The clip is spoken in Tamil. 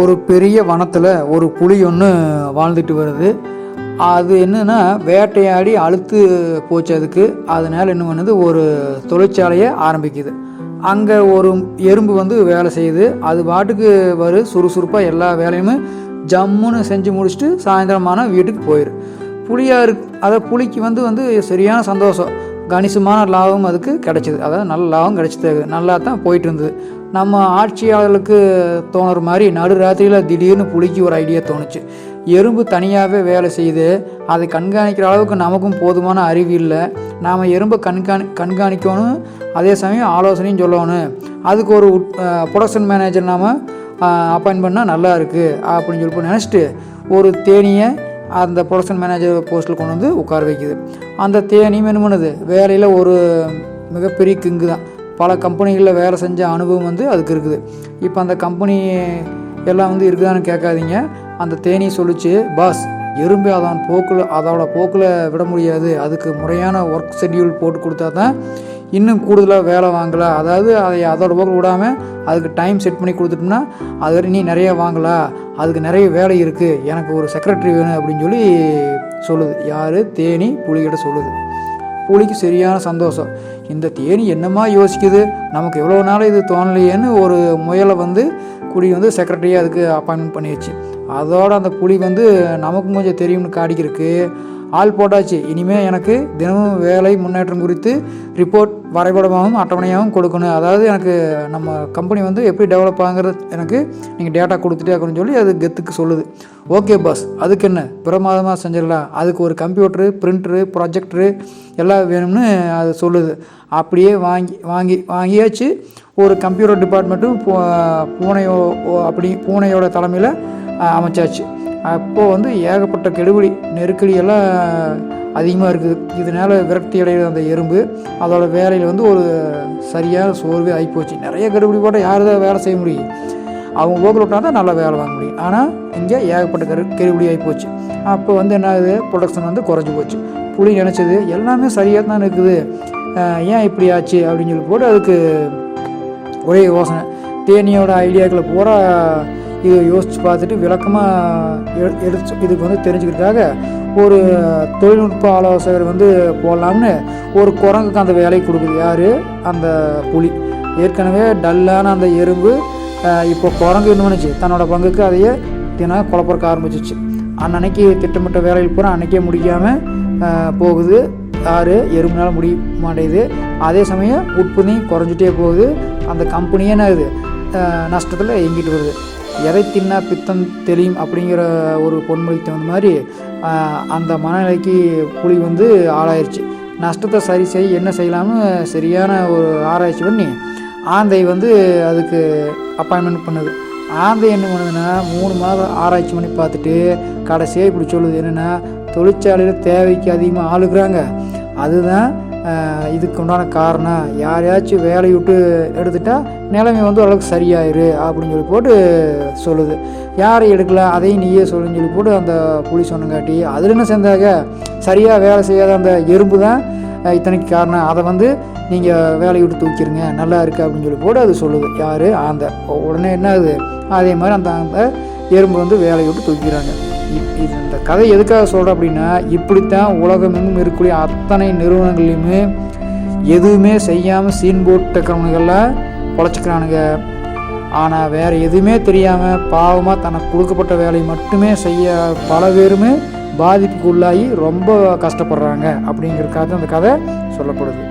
ஒரு பெரிய வனத்தில் ஒரு புலி ஒன்று வாழ்ந்துட்டு வருது. அது என்னென்னா வேட்டையாடி அழுத்து போச்சு அதுக்கு. அதனால் என்ன பண்ணுது? ஒரு தொழிற்சாலையை ஆரம்பிக்குது. அங்கே ஒரு எறும்பு வந்து வேலை செய்யுது. அது பாட்டுக்கு வரும் சுறுசுறுப்பாக எல்லா வேலையுமே ஜம்முன்னு செஞ்சு முடிச்சுட்டு சாயந்தரமான வீட்டுக்கு போயிடும் புளியாக இருக்கு அதை புளிக்கு வந்து வந்து சரியான சந்தோஷம். கணிசமான லாபம் அதுக்கு கிடச்சிது. அதாவது நல்ல லாபம் கிடைச்சது. நல்லா தான் போயிட்டு இருந்தது. நம்ம ஆட்சியாளர்களுக்கு தோணுற மாதிரி நடு ராத்திரியில் திடீர்னு புளிக்கு ஒரு ஐடியா தோணுச்சு. எறும்பு தனியாகவே வேலை செய்து அதை கண்காணிக்கிற அளவுக்கு நமக்கும் போதுமான அறிவு இல்லை. நாம் எறும்பை கண்காணி கண்காணிக்கணும். அதே சமயம் ஆலோசனையும் சொல்லணும். அதுக்கு ஒரு ப்ரொடக்ஷன் மேனேஜர் நாம் அப்பாயின்ட் பண்ணால் நல்லா இருக்குது அப்படின்னு சொல்லி நினச்சிட்டு ஒரு தேனியை அந்த ப்ரொடக்ஷன் மேனேஜர் போஸ்ட்டில் கொண்டு வந்து உட்கார வைக்குது. அந்த தேனியும் என்ன பண்ணுது வேலையில் ஒரு மிகப்பெரிய கிங்கு தான் பல கம்பெனிகளில் வேலை செஞ்ச அனுபவம் வந்து அதுக்கு இருக்குது. இப்போ அந்த கம்பெனி எல்லாம் வந்து இருக்குதான்னு கேட்காதீங்க. அந்த தேனி சொல்லிச்சு பாஸ் எறும்பு அதன் போக்கில் அதோட போக்கில் விட முடியாது. அதுக்கு முறையான ஒர்க் ஷெட்யூல் போட்டு கொடுத்தா தான் இன்னும் கூடுதலாக வேலை வாங்கலாம் அதாவது அதை அதோட போக்கில் விடாமல் அதுக்கு டைம் செட் பண்ணி கொடுத்துட்டோம்னா அது வரை நீ நிறைய வாங்கலாம் அதுக்கு நிறைய வேலை இருக்குது எனக்கு ஒரு செக்ரட்டரி வேணும் அப்படின்னு சொல்லி சொல்லுது. யார்? தேனி புலிகிட்ட சொல்லுது. புலிக்கு சரியான சந்தோஷம். இந்த தேனி என்னமா யோசிக்குது? நமக்கு எவ்வளோ நாள் இது தோணலையேன்னு ஒரு முயலை வந்து குடி வந்து செக்ரட்டரியாக அதுக்கு அப்பாயின்மெண்ட் பண்ணிடுச்சு அதோட அந்த புலி வந்து நமக்கும் கொஞ்சம் தெரியும்னு காட்டிக்கிறதுக்கு ஆள் போட்டாச்சு. இனிமேல் எனக்கு தினமும் வேலை முன்னேற்றம் குறித்து ரிப்போர்ட் வரைபடமாகவும் அட்டவணையாகவும் கொடுக்கணும். அதாவது எனக்கு நம்ம கம்பெனி வந்து எப்படி டெவலப் ஆகுங்கிறது எனக்கு நீங்கள் டேட்டா கொடுத்துட்டே இருக்கணும்னு சொல்லி அது கெத்துக்கு சொல்லுது. ஓகே பாஸ் அதுக்கு என்ன? பிரமாதமாக செஞ்சிடலாம். அதுக்கு ஒரு கம்ப்யூட்டரு பிரிண்டரு ப்ரொஜெக்டரு எல்லாம் வேணும்னு அது சொல்லுது. அப்படியே வாங்கி வாங்கி வாங்கியாச்சு. ஒரு கம்ப்யூட்டர் டிபார்ட்மெண்ட்டும் பூனையோ அப்படி பூனையோட தலைமையில் அமைச்சாச்சு. அப்போது வந்து ஏகப்பட்ட கெடுபிடி நெருக்கடியெல்லாம் அதிகமாக இருக்குது. இதனால் விரக்தி அடைகிற அந்த எறும்பு அதோட வேலையில் வந்து ஒரு சரியான சோர்வே ஆகிப்போச்சு நிறைய கெடுபிடி போட்டால் யார் தான் வேலை செய்ய முடியும்? அவங்க போக்கில் விட்டால் தான் நல்லா வேலை வாங்க முடியும். ஆனால் இங்கே ஏகப்பட்ட கரு கெடுபிடி ஆகிப்போச்சு அப்போ வந்து என்ன ஆகுது? ப்ரொடக்ஷன் வந்து குறைஞ்சி போச்சு. புளி நினச்சது எல்லாமே சரியாக தான் இருக்குது. ஏன் இப்படி ஆச்சு? அப்படின்னு சொல்லி போட்டு அதுக்கு ஒரே யோசனை. தேனியோட ஐடியாக்களை பூரா இதை யோசித்து பார்த்துட்டு விளக்கமாக எடுத்து இதுக்கு வந்து தெரிஞ்சுக்கிறதுக்காக ஒரு தொழில்நுட்ப ஆலோசகர் வந்து போடலாம்னு ஒரு குரங்குக்கு அந்த வேலையை கொடுக்குது. யார்? அந்த புலி. ஏற்கனவே டல்லான அந்த எறும்பு இப்போ குரங்கு என்ன தன்னோட பங்குக்கு அதையே தினம் குழப்பறக்க ஆரம்பிச்சிச்சு. அன்னன்னைக்கு திட்டமிட்ட வேலையில் பூரா அன்னைக்கே முடிக்காமல் போகுது. ஆறு எறும்புனால முடிய மாட்டேங்குது. அதே சமயம் உற்பத்தியும் குறைஞ்சிட்டே போகுது. அந்த கம்பெனியே என்ன ஆகுது? நஷ்டத்தில் எங்கிட்டு வருது. எதை தின்னா பித்தம் தெளியும் அப்படிங்கிற ஒரு பொன்மொழிக்கு தகுந்த மாதிரி அந்த மனநிலைக்கு புலி வந்து ஆளாயிருச்சு. நஷ்டத்தை சரி செய்ய என்ன செய்யலாம்னு சரியான ஒரு ஆராய்ச்சி பண்ணி ஆந்தை வந்து அதுக்கு அப்பாயின்மெண்ட் பண்ணுது. ஆந்தை என்ன பண்ணுதுன்னா மூணு மாதம் ஆராய்ச்சி பண்ணி பார்த்துட்டு கடைசியாக இப்படி சொல்லுது. என்னென்னா தொழிற்சாலையில் தேவைக்கு அதிகமாக ஆளுக்குறாங்க. அதுதான் இதுக்கு உண்டான காரணம் யாரையாச்சும் வேலையை விட்டு எடுத்துட்டா நிலைமை வந்து ஓரளவுக்கு சரியாயிரு அப்படின்னு சொல்லி போட்டு சொல்லுது. யாரை எடுக்கல அதையும் நீயே சொல்லுன்னு சொல்லி போட்டு அந்த புலி சொன்னங்காட்டி அதில் என்ன சேர்ந்தாங்க? சரியாக வேலை செய்யாத அந்த எறும்பு தான் இத்தனைக்கு காரணம். அதை வந்து நீங்கள் வேலையை விட்டு தூக்கிடுங்க நல்லா இருக்குது அப்படின்னு சொல்லி போட்டு அது சொல்லுது. யார்? அந்த உடனே என்ன ஆகுது? அதே மாதிரி அந்த அந்த எறும்பு வந்து வேலையை விட்டு தூக்கிறாங்க இது இந்த கதை எதுக்காக சொல்கிறேன் அப்படின்னா இப்படித்தான் உலகமெங்கும் இருக்கக்கூடிய அத்தனை நிறுவனங்கள்லையுமே எதுவுமே செய்யாமல் சீன் போட்டுக்கிறவனுங்கெல்லாம் பொழைச்சிக்கிறானுங்க. ஆனால் வேறு எதுவுமே தெரியாமல் பாவமாக தனக்கு கொடுக்கப்பட்ட வேலையை மட்டுமே செய்ய பல பேருமே பாதிப்புக்கு உள்ளாகி ரொம்ப கஷ்டப்படுறாங்க அப்படிங்கிறதுக்காக அந்த கதை சொல்லப்படுது.